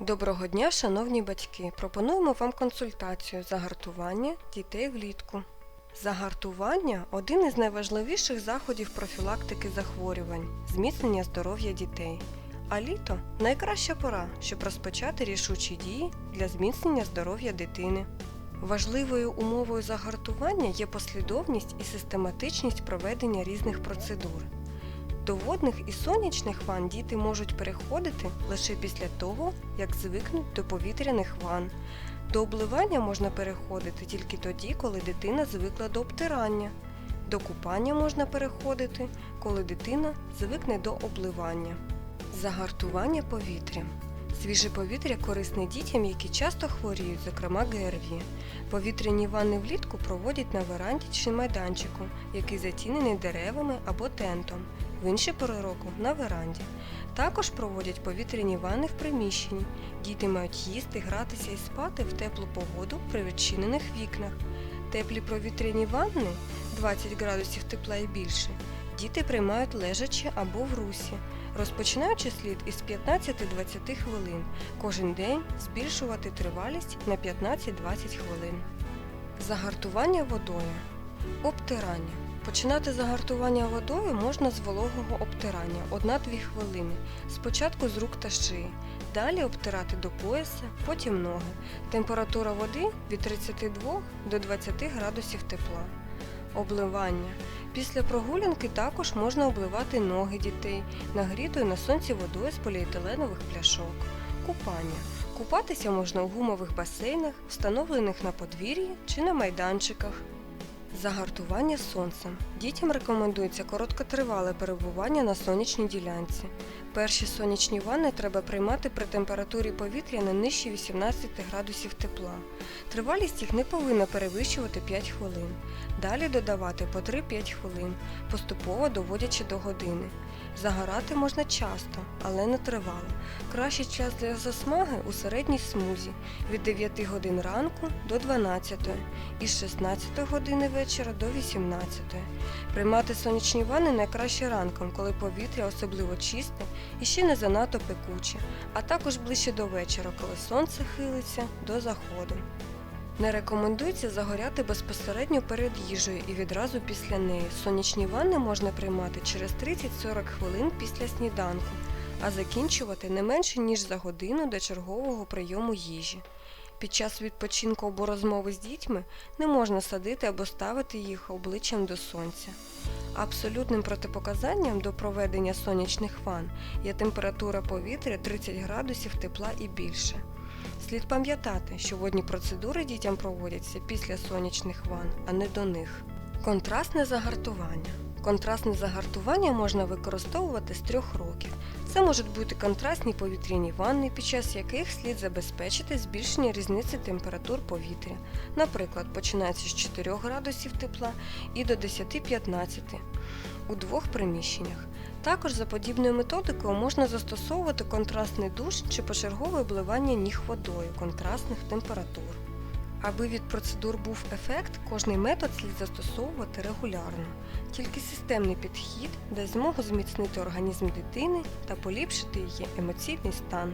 Доброго дня, шановні батьки! Пропонуємо вам консультацію загартування дітей влітку. Загартування один із найважливіших заходів профілактики захворювань, зміцнення здоров'я дітей. А літо найкраща пора, щоб розпочати рішучі дії для зміцнення здоров'я дитини. Важливою умовою загартування є послідовність і систематичність проведення різних процедур. До водних і сонячних ванн діти можуть переходити лише після того, як звикнуть до повітряних ванн. До обливання можна переходити тільки тоді, коли дитина звикла до обтирання. До купання можна переходити, коли дитина звикне до обливання. Загартування повітря. Свіже повітря корисне дітям, які часто хворіють, зокрема ГРВІ. Повітряні ванни влітку проводять на веранді чи майданчику, який затінений деревами або тентом, в інші пори року на веранді. Також проводять повітряні ванни в приміщенні. Діти мають їсти, гратися і спати в теплу погоду при відчинених вікнах. Теплі повітряні ванни 20 градусів тепла і більше. Діти приймають лежачи або в русі, розпочинаючи слід із 15-20 хвилин. Кожен день збільшувати тривалість на 15-20 хвилин. Загартування водою. Обтирання. Починати загартування водою можна з вологого обтирання 1-2 хвилини. Спочатку з рук та шиї. Далі обтирати до пояса, потім ноги. Температура води від 32 до 20 градусів тепла. Обливання. Після прогулянки також можна обливати ноги дітей, нагрітою на сонці водою з поліетиленових пляшок. Купання. Купатися можна у гумових басейнах, встановлених на подвір'ї чи на майданчиках. Загартування сонцем. Дітям рекомендується короткотривале перебування на сонячній ділянці. Перші сонячні ванни треба приймати при температурі повітря не нижче 18 градусів тепла. Тривалість їх не повинна перевищувати 5 хвилин. Далі додавати по 3-5 хвилин, поступово доводячи до години. Загорати можна часто, але не тривало. Кращий час для засмаги у середній смузі від 9 годин ранку до 12 і з 16 години вечора до 18. Приймати сонячні ванни найкраще ранком, коли повітря особливо чисте і ще не занадто пекуче, а також ближче до вечора, коли сонце хилиться до заходу. Не рекомендується загоряти безпосередньо перед їжею і відразу після неї. Сонячні ванни можна приймати через 30-40 хвилин після сніданку, а закінчувати не менше ніж за годину до чергового прийому їжі. Під час відпочинку або розмови з дітьми не можна садити або ставити їх обличчям до сонця. Абсолютним протипоказанням до проведення сонячних ванн є температура повітря 30 градусів тепла і більше. Слід пам'ятати, що водні процедури дітям проводяться після сонячних ванн, а не до них. Контрастне загартування. Контрастне загартування можна використовувати з трьох років. Це можуть бути контрастні повітряні ванни, під час яких слід забезпечити збільшення різниці температур повітря, наприклад, починаючи з 4 градусів тепла і до 10-15 у двох приміщеннях. Також за подібною методикою можна застосовувати контрастний душ чи почергове обливання ніг водою контрастних температур. Аби від процедур був ефект, кожний метод слід застосовувати регулярно. Тільки системний підхід дасть змогу зміцнити організм дитини та поліпшити її емоційний стан.